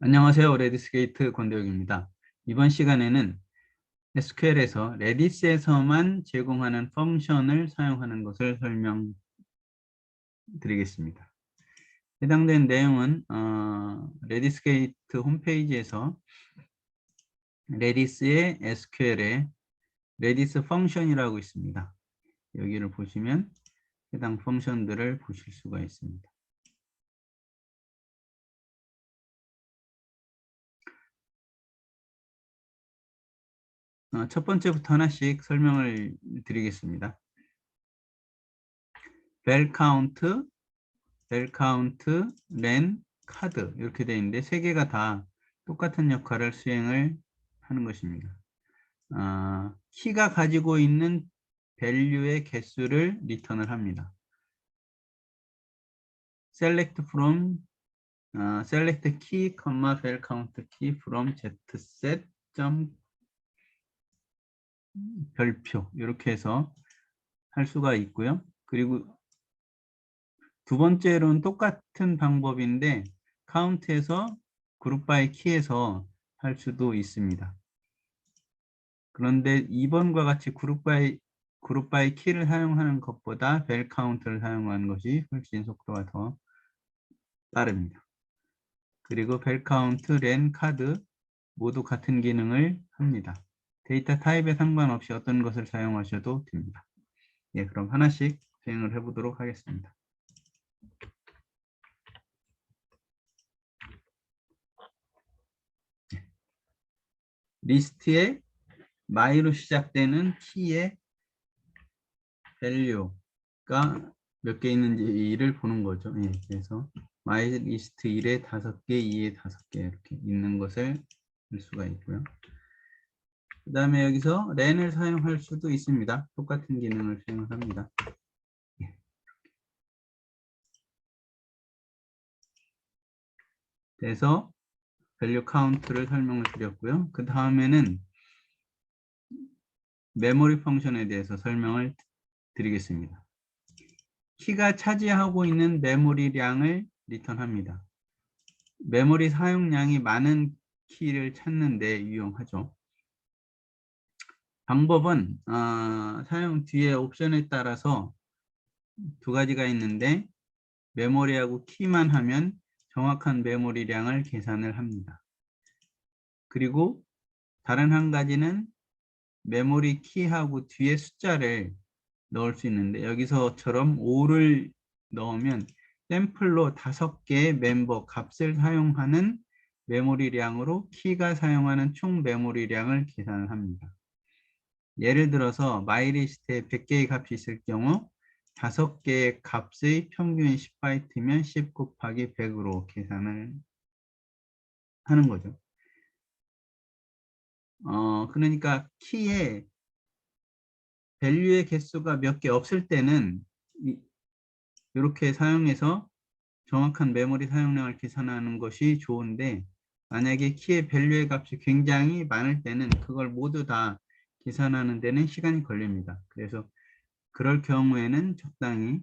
안녕하세요. 레디스게이트 권대욱입니다. 이번 시간에는 SQL에서 레디스에서만 제공하는 펑션을 사용하는 것을 설명드리겠습니다. 해당된 내용은 어, 레디스게이트 홈페이지에서 레디스의 SQL에 레디스 펑션이라고 있습니다. 여기를 보시면 해당 펑션들을 보실 수가 있습니다. 첫 번째부터 하나씩 설명을 드리겠습니다. 벨 카운트, 벨 카운트, 렌, 카드 이렇게 되어 있는데 세 개가 다 똑같은 역할을 수행을 하는 것입니다. 어, 키가 가지고 있는 밸류의 개수를 리턴을 합니다. select from uh, select key, vel count key from zset 별표 이렇게 해서 할 수가 있고요. 그리고 두 번째로는 똑같은 방법인데 카운트에서 그룹 바이 키에서 할 수도 있습니다. 그런데 2번과 같이 그룹 바이 그룹 바이 키를 사용하는 것보다 벨 카운트를 사용하는 것이 훨씬 속도가 더 빠릅니다. 그리고 벨 카운트, 렌, 카드 모두 같은 기능을 합니다. 데이터 타입에 상관없이 어떤 것을 사용하셔도 됩니다. 예, 그럼 하나씩 수행을 해보도록 하겠습니다. 예. 리스트에 my로 시작되는 키의 value가 몇 개 있는지를 보는 거죠. 예, 그래서 my 리스트 1에 5개, 2에 5개 이렇게 있는 것을 볼 수가 있고요. 그 다음에 여기서 렌을 사용할 수도 있습니다. 똑같은 기능을 사용 합니다. 예. 그래서 value count를 설명을 드렸고요. 그 다음에는 메모리 펑션에 대해서 설명을 드리겠습니다. 키가 차지하고 있는 메모리량을 리턴합니다. 메모리 사용량이 많은 키를 찾는 데 유용하죠. 방법은 어, 사용 뒤에 옵션에 따라서 두 가지가 있는데 메모리하고 키만 하면 정확한 메모리량을 계산을 합니다. 그리고 다른 한 가지는 메모리 키하고 뒤에 숫자를 넣을 수 있는데 여기서처럼 5를 넣으면 샘플로 다섯 개의 멤버 값을 사용하는 메모리량으로 키가 사용하는 총 메모리량을 계산을 합니다. 예를 들어서 마이리스트에 100개의 값이 있을 경우 5개의 값의 평균 10바이트면 10 곱하기 100으로 계산을 하는 거죠. 어, 그러니까 키에 밸류의 개수가 몇 개 없을 때는 이렇게 사용해서 정확한 메모리 사용량을 계산하는 것이 좋은데 만약에 키의 밸류의 값이 굉장히 많을 때는 그걸 모두 다 계산하는 데는 시간이 걸립니다. 그래서 그럴 경우에는 적당히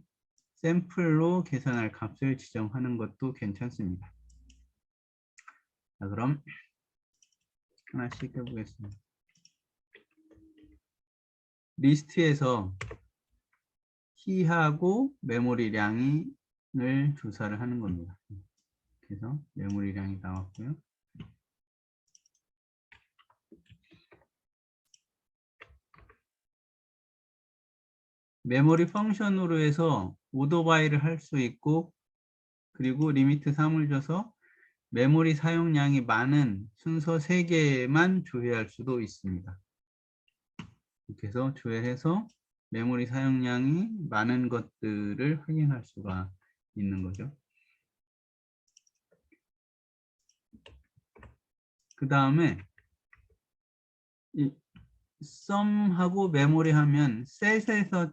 샘플로 계산할 값을 지정하는 것도 괜찮습니다. 자, 그럼 하나씩 해보겠습니다. 리스트에서 키하고 메모리량을 조사를 하는 겁니다. 그래서 메모리량이 나왔고요. 메모리 펑션으로 해서 오더바이를 할 수 있고 그리고 리미트 3을 줘서 메모리 사용량이 많은 순서 3개만 조회할 수도 있습니다. 이렇게 해서 조회해서 메모리 사용량이 많은 것들을 확인할 수가 있는 거죠. 그 다음에 이 썸하고 메모리 하면 셋에서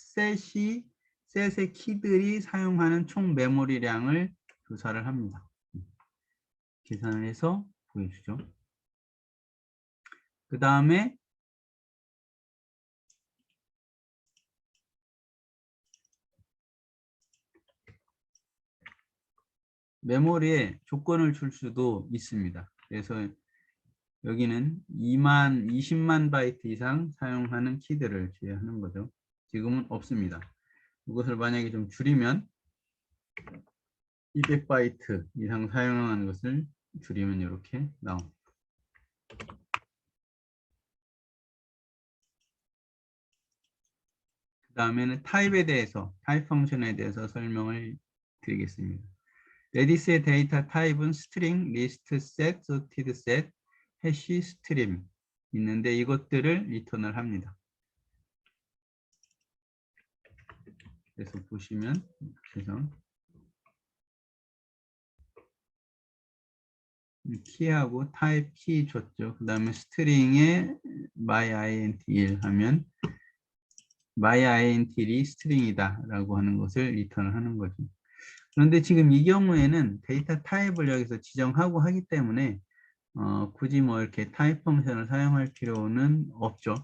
셋이 셋의 키들이 사용하는 총 메모리량을 조사를 합니다. 계산을 해서 보여주죠. 그 다음에 메모리에 조건을 줄 수도 있습니다. 그래서 여기는 2만 20만 바이트 이상 사용하는 키들을 제외하는 거죠. 지금은 없습니다. 이것을 만약에 좀 줄이면 200바이트 이상 사용하는 것을 줄이면 이렇게 나옵니다. 그 다음에는 타입에 대해서, 타입 펑션에 대해서 설명을 드리겠습니다. 레디스의 데이터 타입은 스트링, 리스트, 셋, 소티드 셋, 해시, 스트림 있는데 이것들을 리턴을 합니다. 그래서 보시면 그래서 키하고 타입 키 줬죠. 그 다음에 스트링에 my int 1 하면 my int이 스트링이다 라고 하는 것을 리턴을 하는 거죠. 그런데 지금 이 경우에는 데이터 타입을 여기서 지정하고 하기 때문에 어, 굳이 뭐 이렇게 타입 펑션을 사용할 필요는 없죠.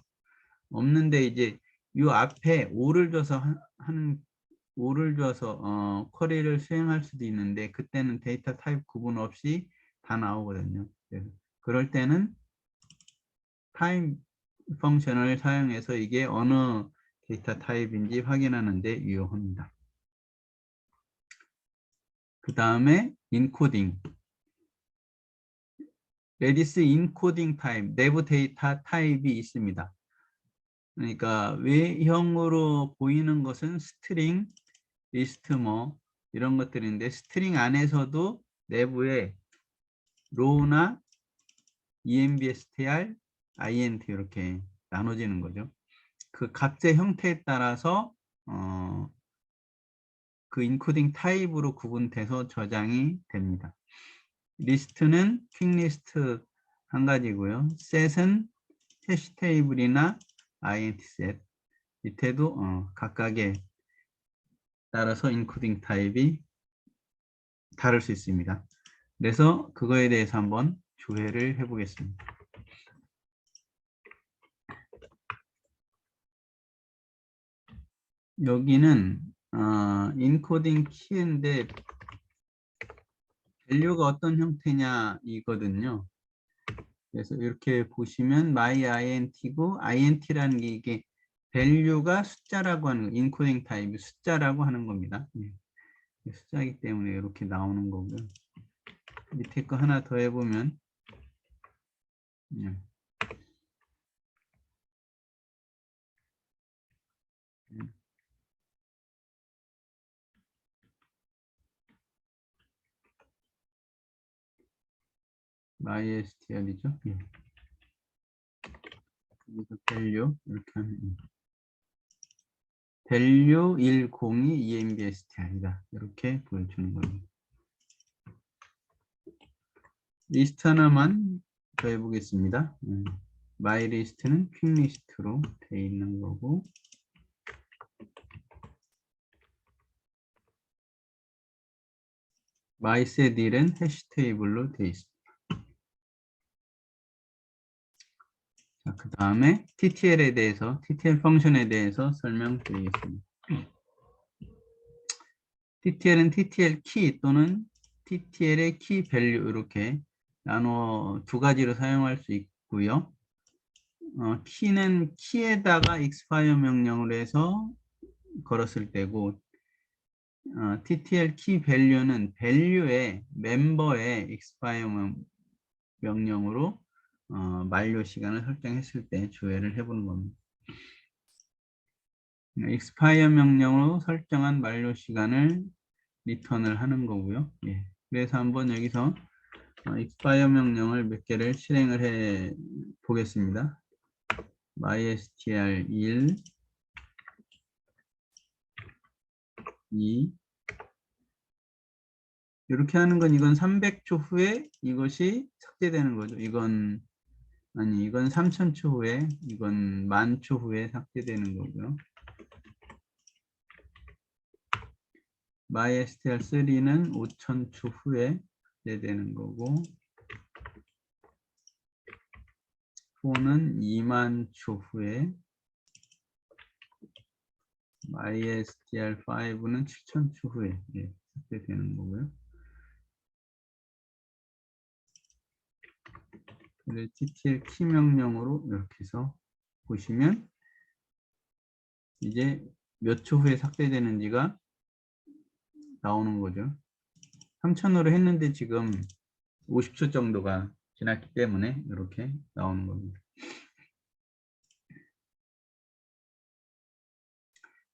없는데 이제 이 앞에 5를 줘서 하는 5를 줘서 어, 쿼리를 수행할 수도 있는데 그때는 데이터 타입 구분 없이 다 나오거든요. 그래서 그럴 때는 타입 펑션을 사용해서 이게 어느 데이터 타입인지 확인하는 데 유용합니다. 그 다음에 인코딩. 레디스 인코딩 타입, 내부 데이터 타입이 있습니다. 그러니까 외형으로 보이는 것은 스트링, 리스트 뭐 이런 것들인데 스트링 안에서도 내부에 로우나 envstr, int 이렇게 나눠지는 거죠. 그 값의 형태에 따라서 어, 그 인코딩 타입으로 구분돼서 저장이 됩니다. 리스트는 퀵리스트 한 가지고요. 셋은 해시 테이블이나 int 셋 밑에도 어, 각각의 따라서 인코딩 타입이 다를 수 있습니다. 그래서 그거에 대해서 한번 조회를 해보겠습니다. 여기는 어, 인코딩 키인데 밸류가 어떤 형태냐 이거든요. 그래서 이렇게 보시면 my int고 int라는 게 이게 밸류가 숫자라고 하는 인코딩 타입이 숫자라고 하는 겁니다. 예. 숫자이기 때문에 이렇게 나오는 거고요. 밑에 거 하나 더 해보면 예. MySTR이죠. 예. 여기서 밸류 이렇게 하면 예. 밸류 102 EMBSTR이다. 이렇게 보여주는 겁니다. 리스트 하나만 더 해보겠습니다. 음, 마이 리스트는 퀵 리스트로 되어 있는 거고 마이 셋1은 해시 테이블로 되어 있습니다. 그 다음에 TTL에 대해서, TTL 펑션에 대해서 설명드리겠습니다. TTL은 TTL 키 또는 TTL의 키 밸류 이렇게 나눠 두 가지로 사용할 수 있고요. 어, 키는 키에다가 expire 명령을 해서 걸었을 때고 어, TTL 키 밸류는 밸류의 멤버의 expire 명령으로 어, 만료 시간을 설정했을 때 조회를 해보는 겁니다. expire 명령으로 설정한 만료 시간을 리턴을 하는 거고요. 예. 그래서 한번 여기서 어, expire 명령을 몇 개를 실행을 해 보겠습니다. mystr 1 2 이렇게 하는 건 이건 300초 후에 이것이 삭제되는 거죠. 이건 아니 이건 3000초 후에 이건 만초 후에 삭제되는 거고요. MySTR3는 5000초 후에 삭제되는 거고 4는 2만 초 후에 MySTR5는 7000초 후에 예, 삭제되는 거고요. 그래 ttl 키 명령으로 이렇게 해서 보시면 이제 몇 초 후에 삭제되는지가 나오는 거죠. 3000으로 했는데 지금 50초 정도가 지났기 때문에 이렇게 나오는 겁니다.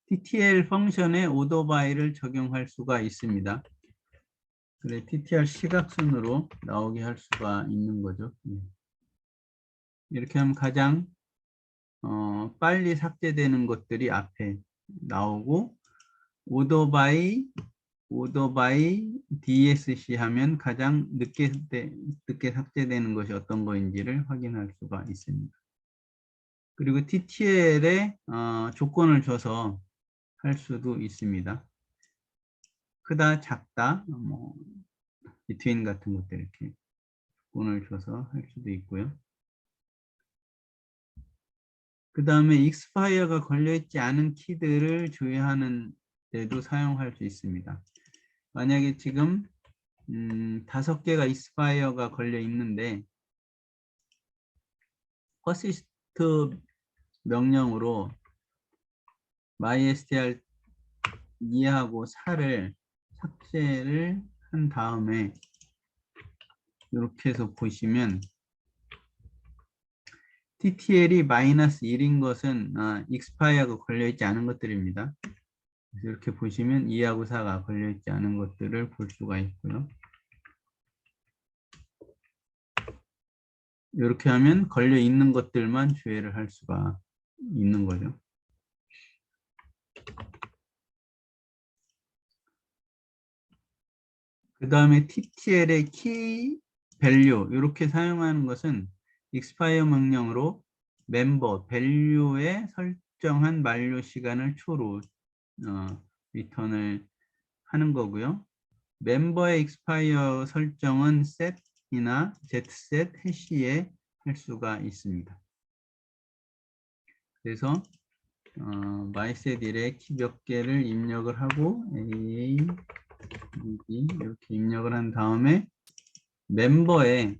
TTL 펑션에 오더바이를 적용할 수가 있습니다. 그래 TTR 시각순으로 나오게 할 수가 있는 거죠. 예. 이렇게 하면 가장 어, 빨리 삭제되는 것들이 앞에 나오고 오더 바이 오더 바이 DSC 하면 가장 늦게 늦게 삭제되는 것이 어떤 거인지를 확인할 수가 있습니다. 그리고 TTL에 어, 조건을 줘서 할 수도 있습니다. 크다, 작다, 뭐 between 같은 것들 이렇게 조건을 줘서 할 수도 있고요. 그 다음에 익스파이어가 걸려있지 않은 키들을 조회하는 데도 사용할 수 있습니다. 만약에 지금 음, 다섯 개가 익스파이어가 걸려 있는데 퍼시스트 명령으로 MySTR 2하고 4를 삭제를 한 다음에 이렇게 해서 보시면 TTL이 마이너스 1인 것은 아, 익스파이어가 걸려있지 않은 것들입니다. 이렇게 보시면 2하고 4가 걸려있지 않은 것들을 볼 수가 있고요. 이렇게 하면 걸려있는 것들만 주의를 할 수가 있는 거죠. 그 다음에 TTL의 key value 이렇게 사용하는 것은 expire 명령으로 멤버 value에 설정한 만료 시간을 초로 어, 리턴을 하는 거고요. 멤버의 expire 설정은 set이나 zset 해시에 할 수가 있습니다. 그래서 어, myset일에 키 몇 개를 입력을 하고 a, b 이렇게 입력을 한 다음에 멤버에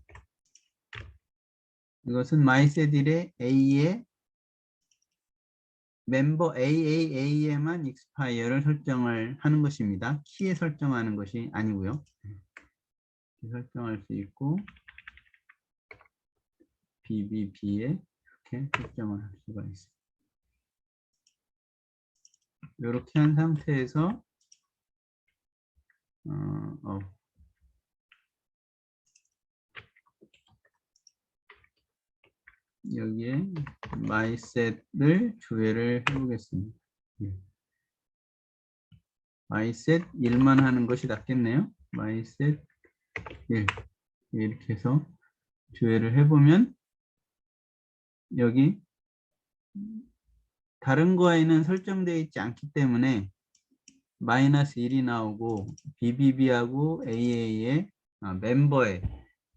이것은 myset일의 a에 멤버 AAA에만 expire를 설정을 하는 것입니다. 키에 설정하는 것이 아니고요. 설정할 수 있고 BBB에 이렇게 설정을 할 수가 있습니다. 이렇게 한 상태에서 어, 어. 여기에 myset을 조회를 해보겠습니다. 예. myset 1만 하는 것이 낫겠네요. myset 1 이렇게 해서 조회를 해보면 여기 다른 거에는 설정되어 있지 않기 때문에 마이너스 1이 나오고 BBB하고 AA의 아, 멤버에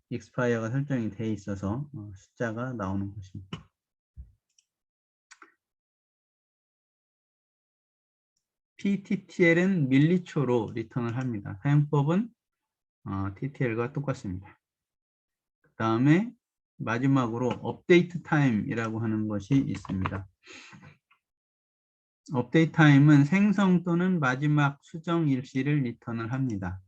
익스파이어가 설정이 돼 있어서 어, 숫자가 나오는 것입니다. PTTL은 밀리초로 리턴을 합니다. 사용법은 어, TTL과 똑같습니다. 그 다음에 마지막으로 업데이트 타임이라고 하는 것이 있습니다. 업데이트 타임은 생성 또는 마지막 수정 일시를 리턴을 합니다.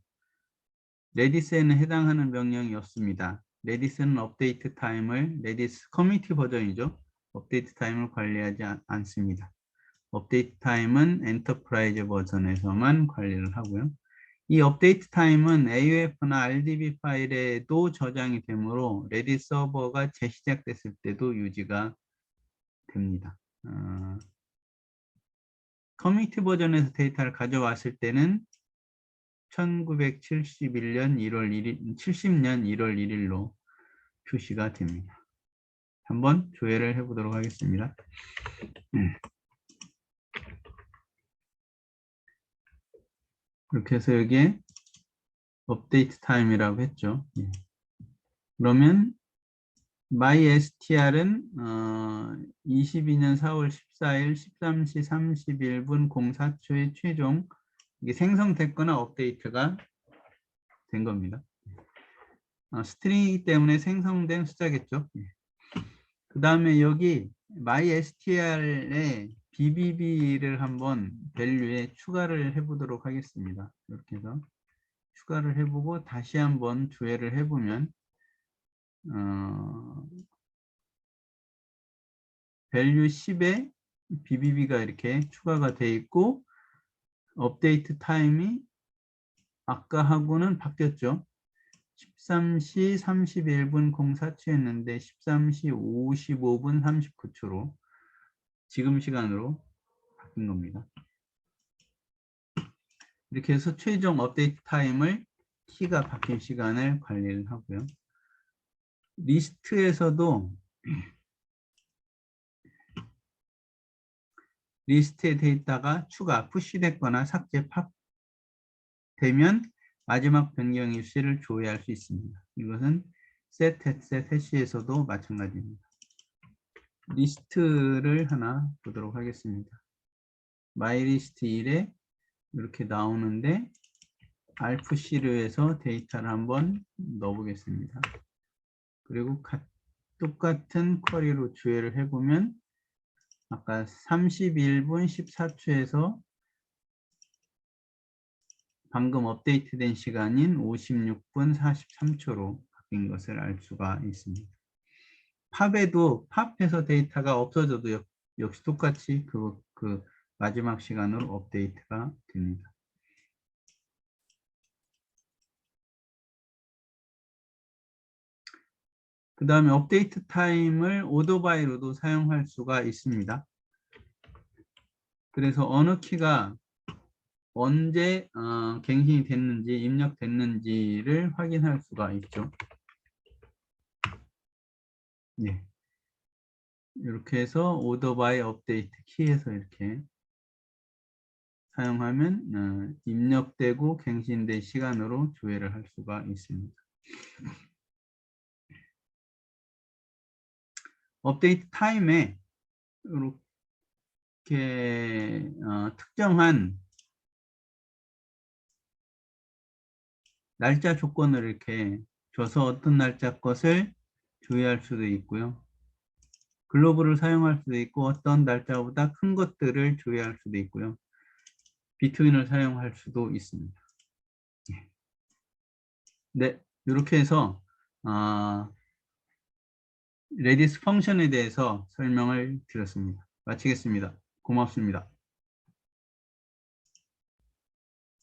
레디스에는 해당하는 명령이 없습니다. 레디스는 업데이트 타임을 레디스 커뮤니티 버전이죠. 업데이트 타임을 관리하지 않습니다. 업데이트 타임은 엔터프라이즈 버전에서만 관리를 하고요. 이 업데이트 타임은 AUF나 RDB 파일에도 저장이 되므로 레디 서버가 재시작됐을 때도 유지가 됩니다. 어, 커뮤니티 버전에서 데이터를 가져왔을 때는 1971년 1월 1일, 70년 1월 1일로 표시가 됩니다. 한번 조회를 해보도록 하겠습니다. 그렇게 해서 여기에 업데이트 타임이라고 했죠. 예. 그러면 mystr은 어, 22년 4월 14일 13시 31분 04초에 최종 이게 생성됐거나 업데이트가 된 겁니다. 어, 스트링이기 때문에 생성된 숫자겠죠. 그 다음에 여기 mystr에 bbb를 한번 밸류에 추가를 해보도록 하겠습니다. 이렇게 해서 추가를 해보고 다시 한번 조회를 해보면 어, 밸류 10에 BBB가 이렇게 추가가 돼 있고 업데이트 타임이 아까하고는 바뀌었죠. 13시 31분 04초였는데 13시 55분 39초로 지금 시간으로 바뀐 겁니다. 이렇게 해서 최종 업데이트 타임을 키가 바뀐 시간을 관리를 하고요. 리스트에서도 리스트에 데이터가 추가, 푸시됐거나 삭제, 팝 되면 마지막 변경 일시를 조회할 수 있습니다. 이것은 set, set, hash에서도 마찬가지입니다. 리스트를 하나 보도록 하겠습니다. 마이리스트 1에 이렇게 나오는데 알프시르에서 데이터를 한번 넣어보겠습니다. 그리고 가, 똑같은 쿼리로 조회를 해보면 아까 31분 14초에서 방금 업데이트된 시간인 56분 43초로 바뀐 것을 알 수가 있습니다. 팝에도 팝에서 데이터가 없어져도 역, 역시 똑같이 그, 그 마지막 시간으로 업데이트가 됩니다. 그 다음에 업데이트 타임을 오더 바이 로도 사용할 수가 있습니다. 그래서 어느 키가 언제 어, 갱신이 됐는지 입력됐는지를 확인할 수가 있죠. 예. 이렇게 해서 오더 바이 업데이트 키에서 이렇게 사용하면 어, 입력되고 갱신된 시간으로 조회를 할 수가 있습니다. 업데이트 타임에 이렇게 어, 특정한 날짜 조건을 이렇게 줘서 어떤 날짜 것을 조회할 수도 있고요. 글로벌을 사용할 수도 있고 어떤 날짜보다 큰 것들을 조회할 수도 있고요. 비트윈을 사용할 수도 있습니다. 예. 네, 이렇게 해서 어, 레디스 펑션에 대해서 설명을 드렸습니다. 마치겠습니다. 고맙습니다.